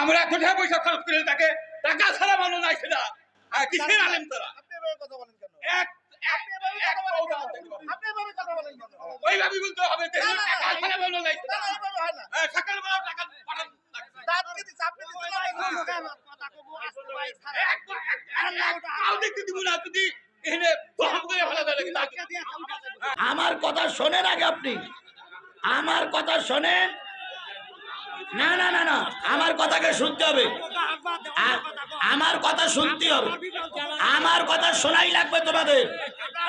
আমরা কোথায় পয়সা খরচ করে তাকে? টাকা ছাড়া মানুষ সেটা হ্যাঁ, কিসের আলেম তারা? এক না। ওইভাবে বলতে হবে না, না, টাকা ছাড়া মানুষ না, না, না। সকালবেলা টাকা না? না। আমার কথা শোনেন আগে আপনি। আমার কথা শোনেন না না না না, আমার কথাকে শুনতে হবে। আমার কথা শুনতে হবে। আমার কথা শোনাই লাগবে তোমাদের।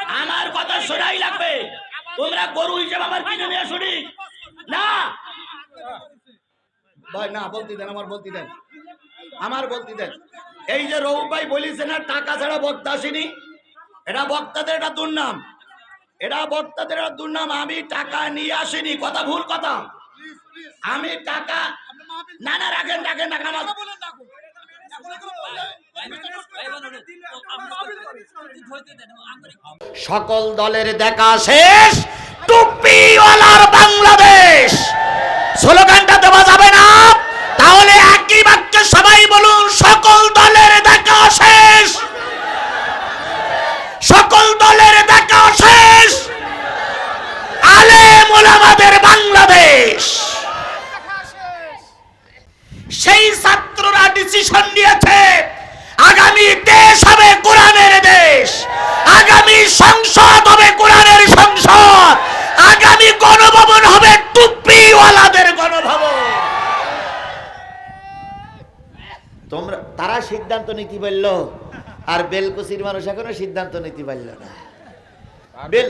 আমার কথা শোনাই লাগবে। তোমরা গরু হিসেবে আমার কিনে নিয়ে শুনি না। ভাই, না, বলতে দেন, আমার বলতে দেন। আমার বলতে দেন। এই যে রৌফ ভাই বলিছে না, টাকা ছাড়া বক্তা আসেনি। এটা বক্তাদের এটা দুর্নাম। এটা বক্তাদের দুর্নাম। আমি টাকা নিয়ে আসিনি। কথা ভুল কথা। আমি টাকা না না রাখেন রাখেন টাকা আমার সকল দলের দেখা শেষ। টুপিওয়ালার বাংলাদেশ স্লোগানটা দেওয়া যাবে না তাহলে একই বাক্যে সবাই বলুন সকল দলের দেখা শেষ সকল দলের দেখা শেষ আলেম ওলামাদের বাংলাদেশ সেই ছাত্ররা ডিসিশন নিয়েছে, আগামী দেশ হবে কোরআনের দেশ, আগামী সংসদ হবে কোরআনের সংসদ, আগামী গণভবন হবে টুপিওয়ালাদের গণভবন। তোমরা, তারা সিদ্ধান্ত নীতি বলল, আর বেলকুসির মানুষ এখনও সিদ্ধান্ত নীতি পারল না। বেল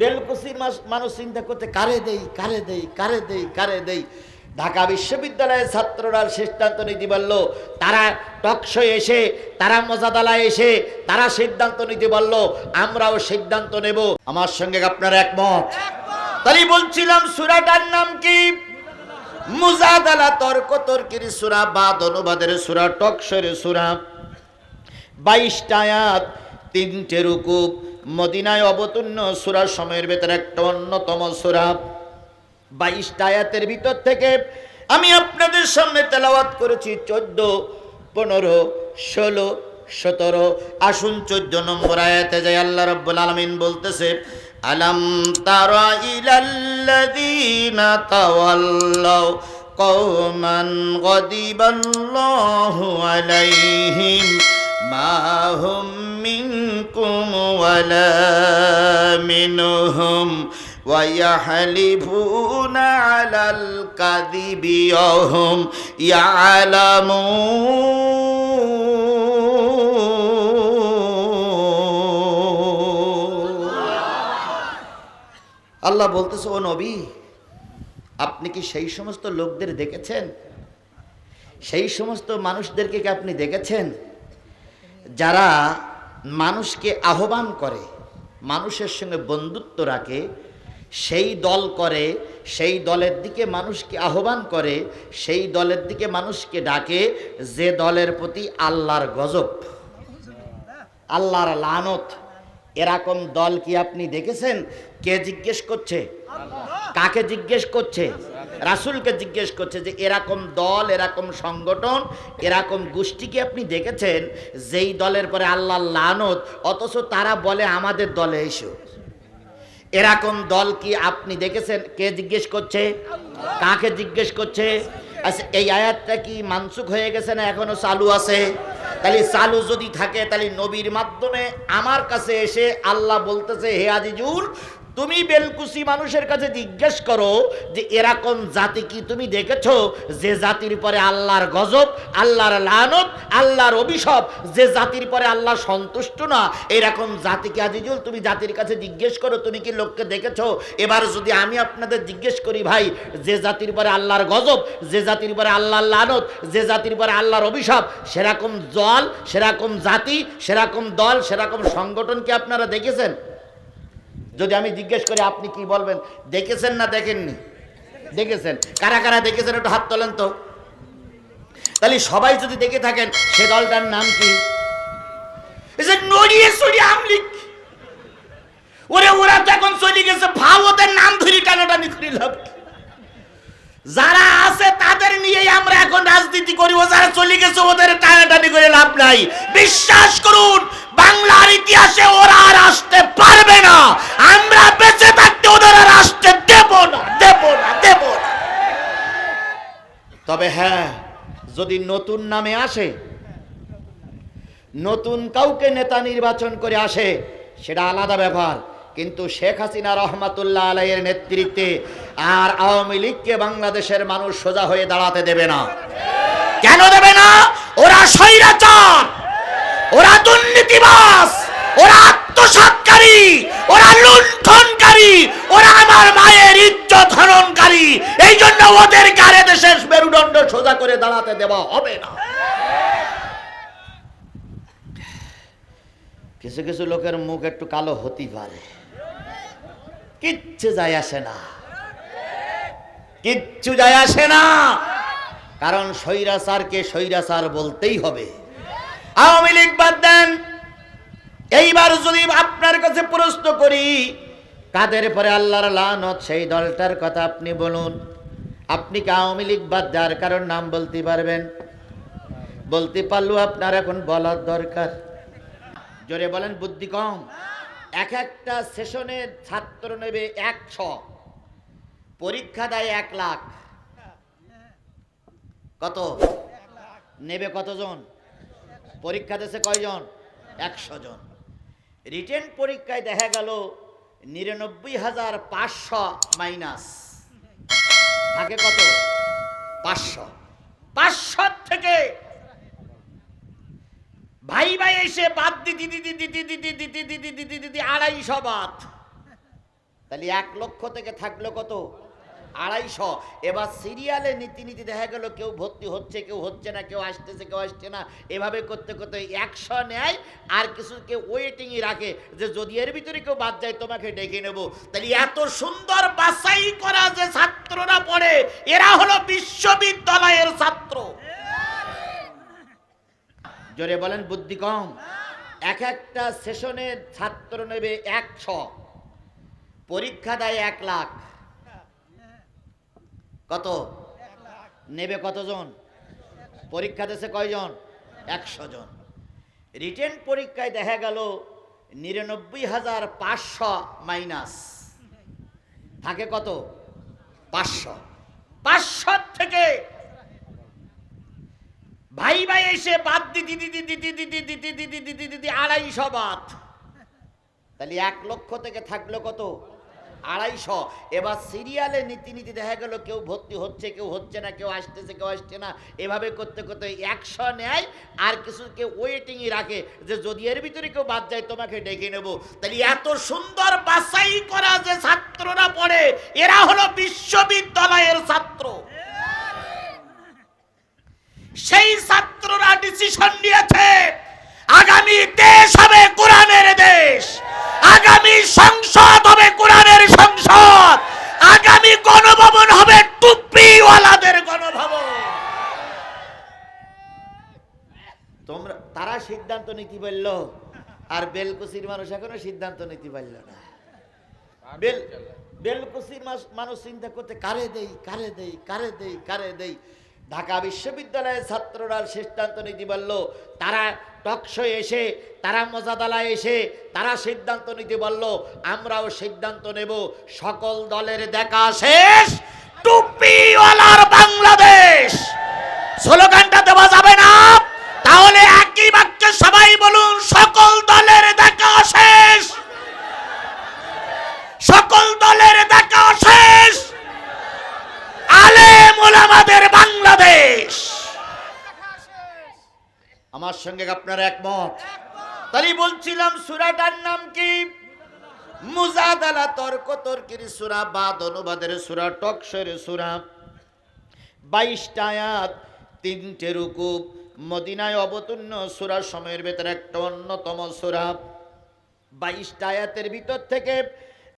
বেলকুসির মানুষ চিন্তা করতে, কারে দেই কারে দেই কারে দেই কারে দেই? ঢাকা বিশ্ববিদ্যালয়ের ছাত্ররা সিদ্ধান্ত নীতি বলল তারা টকশো এসে তারা মজাদালায় এসে তারা সিদ্ধান্ত নিতে বলল আমরাও সিদ্ধান্ত নেব। আমার সঙ্গে আপনার একমত? তাই বলছিলাম সুরাটার নাম কি? মুজাদালা তর্ক তর্কের সুরা বাদ অনুবাদের সুরা টকশোর সুরা। বাইশটা আয়াত তিনটে রুকুব মদিনায় অবতীর্ণ সুরা সময়ের ভেতরে একটা অন্যতম সুরা। বাইশটা আয়াতের ভিতর থেকে আমি আপনাদের সামনে তেলাওয়াত করেছি চোদ্দ, পনেরো, ষোলো, সতেরো। আসুন চোদ্দ নম্বর আয়াতে যাই, আল্লাহ রব্বুল আলমিন বলতেছে, আলাম তারা ইলাল্লাযীনা তাওয়াল্লাও কওমান গদিবাল্লাহু আলাইহিম মা হুম মিনকুম ওয়ালা মিনহুম ويحلفون على الكذب وهم يعلمون আল্লাহ বলতেছে ও নবী আপনি কি সেই সমস্ত লোকদের দেখেছেন সেই সমস্ত মানুষদেরকে কি আপনি দেখেছেন যারা মানুষকে আহ্বান করে মানুষের সঙ্গে বন্ধুত্ব রাখে সেই দল করে সেই দলের দিকে মানুষকে আহ্বান করে সেই দলের দিকে মানুষকে ডাকে যে দলের প্রতি আল্লাহর গজব আল্লাহর লানত এরকম দল কি আপনি দেখেছেন? কে জিজ্ঞেস করছে? কাকে জিজ্ঞেস করছে? রাসূলকে জিজ্ঞেস করছে যে এরকম দল এরকম সংগঠন এরকম গোষ্ঠী কি আপনি দেখেছেন? যেই দলের পরে আল্লাহ লানত অথচ তারা বলে আমাদের দলে এসো। এরকম দল কি আপনি দেখেছেন? কে জিজ্ঞেস করছে? কাকে জিজ্ঞেস করছে? আচ্ছা এই আয়াতটা কি মানসুক হয়ে গেছে না এখনও চালু আছে? তাহলে চালু যদি থাকে, তাহলে নবীর মাধ্যমে আমার কাছে এসে আল্লাহ বলতেছে, হে আজিজুল তুমি বেলকুসি মানুষের কাছে জিজ্ঞেস করো যে এরকম জাতি কি তুমি দেখেছ? যে জাতির পরে আল্লাহর গজব, আল্লাহর লানত, আল্লাহর অভিশাপ, যে জাতির পরে আল্লাহ সন্তুষ্ট না, এরকম জাতিকে আজিজুল? তুমি জাতির কাছে জিজ্ঞেস করো, তুমি কি লোককে দেখেছ? এবার যদি আমি আপনাদের জিজ্ঞেস করি, ভাই, যে জাতির পরে আল্লাহর গজব, যে জাতির পরে আল্লাহর লানত, যে জাতির পরে আল্লাহর অভিশাপ, সেরকম দল সেরকম জাতি, সেরকম দল, সেরকম সংগঠন কি আপনারা দেখেছেন? যদি আমি জিজ্ঞেস করি, আপনি কি বলবেন? দেখেছেন না দেখেননি? দেখেছেন? কারা কারা দেখেছেন? একটু হাত তোলেন তো। তাহলে সবাই যদি দেখে থাকেন, সে দলটার নাম কি? ওরে, ওরা তো এখন চলে গেছে নাম ধরি যারা আছে তাদের নিয়েই আমরা এখন রাজনীতি করি যারা চলে গেছে, ওদের টানাটানি করে লাভ নাই। বিশ্বাস করুন, বাংলার ইতিহাসে ওরা আর আসতে পারবে না আমরা বেঁচে থাকতে ওদের আর আসতে দেব না দেব না দেব না তবে হ্যাঁ। যদি নতুন নামে আসে, নতুন কাউকে নেতা নির্বাচন করে আসে, সেটা আলাদা ব্যাপার কিন্তু শেখ হাসিনা রহমাতুল্লাহ আলাইয়ের নেতৃত্বে আর আওয়ামী লীগকে বাংলাদেশের মানুষ সোজা হয়ে দাঁড়াতে দেবে না। কেন দেবে না? ওরা স্বৈরাচার, ওরা দুর্নীতিবাস ওরা আত্মসাৎকারী, ওরা লুণ্ঠনকারী, ওরা আমার মায়ের ইজ্জত হরণকারী এই জন্য ওদের গাড়ে দেশের মেরুদণ্ড সোজা করে দাঁড়াতে দেওয়া হবে না। কিছু কিছু লোকের মুখ একটু কালো হতেই পারে। কিচ্ছু যায় আসে না। কিচ্ছু যায় আসে না। কারণ স্বৈরাচারকে স্বৈরাচার বলতেই হবে। আওয়ামী লীগ বাদ দেন। এইবার যদি আপনার কাছে প্রশ্ন করি কাদের পরে আল্লাহর লানত? সেই দলটার কথা আপনি বলুন। আপনি কি আওয়ামী লীগ বাদ যার কারণ নাম বলতে পারবেন? বলতে পারলেও আপনার এখন বলার দরকার। জোরে বলেন, বুদ্ধি কম। এক একটা সেশনে ছাত্র নেবে একশো। পরীক্ষা দেয় এক লাখ। কত? নেবে কতজন? পরীক্ষা দেশে কয়জন? একশো জন। রিটেন পরীক্ষায় দেখা গেল নিরানব্বই হাজার পাঁচশো মাইনাস থাকে কত পাঁচশো পাঁচশো থেকে ভাই ভাই এসে বাদ দিদি দিদি দিদি দিদি দিদি দিদি দিদি দিদি আড়াইশো বাদ তাহলে এক লক্ষ থেকে থাকল কত আড়াইশো। এবার সিরিয়ালে নীতি নীতি দেখা গেল, কেউ ভর্তি হচ্ছে, কেউ হচ্ছে না, কেউ আসতেছে, কেউ আসছে না। এভাবে করতে করতে একশো নেয়, আর কিছু কেউ ওয়েটিংয়ে রাখে যে যদি এর ভিতরে কেউ বাদ যায়, তোমাকে ডেকে নেব। তাহলে এত সুন্দর বাছাই করা যে ছাত্ররা পড়ে, এরা হলো বিশ্ববিদ্যালয়ের ছাত্র। জোরে বলেন, বুদ্ধি কম। এক একটা সেশনের ছাত্র নেবে একশো। পরীক্ষা দেয় এক লাখ। কত নেবে কতজন পরীক্ষা দেশে কয়জন একশো জন রিটেন পরীক্ষায় দেখা গেল নিরানব্বই হাজার পাঁচশো মাইনাস থাকে কত পাঁচশো পাঁচশো থেকে ভাই ভাই এসে বাদ দিদি দিদি দিদি দিদি দিদি দিদি দিদি দিদি আড়াইশো বাদ তাহলে এক লক্ষ থেকে থাকল কত আড়াইশো। এবার সিরিয়ালে নীতি নীতি দেখা গেল, কেউ ভর্তি হচ্ছে, কেউ হচ্ছে না, কেউ আসতেছে, কেউ আসছে না। এভাবে করতে করতে একশো নেয়, আর কিছু কেউ ওয়েটিংয়ে রাখে যে যদি এর ভিতরে কেউ বাদ যায়, তোমাকে ডেকে নেব। তাহলে এত সুন্দর বাছাই করা যে ছাত্ররা পড়ে, এরা হলো বিশ্ববিদ্যালয়ের ছাত্র। সেই ছাত্ররা ডিসিশন নিয়েছে, আগামী দেশ হবে কোরআনের দেশ। আগামী সংসদ হবে কোরআনের সংসদ। আগামী গণভবন হবে টুপিওয়ালাদের গণভবন। তোমরা তারা সিদ্ধান্ত নিতে পারল আর বেলকুচির মানুষ এখনও সিদ্ধান্ত নিতে পারল না। বেল বেলকুচির মানুষ চিন্তা করতে, কারে দেই কারে দেই কারে দেই কারে দেই? ঢাকা বিশ্ববিদ্যালয়ের ছাত্ররা সিদ্ধান্ত নিতে পারল তারা টকশো এসে, তারা মজাদালায় এসে, তারা সিদ্ধান্ত নিতে পারল আমরাও সিদ্ধান্ত নেব, সকল দলের দেখা শেষ, টুপিওয়ালার বাংলাদেশ। স্লোগানটা দেওয়া যাবে সঙ্গে আপনার একমত। তাহলে বলছিলাম, সুরাটার নাম কি? মুজাদালা তর্ক তর্কের সুরা, বাদ অনুবাদের সুরা টকসের সুরা। বাইশটা আয়াত, তিনটে রুকুব মদিনায় অবতীর্ণ সুরা সময়ের ভেতরে একটা অন্যতম সুরা। বাইশটা আয়াতের ভিতর থেকে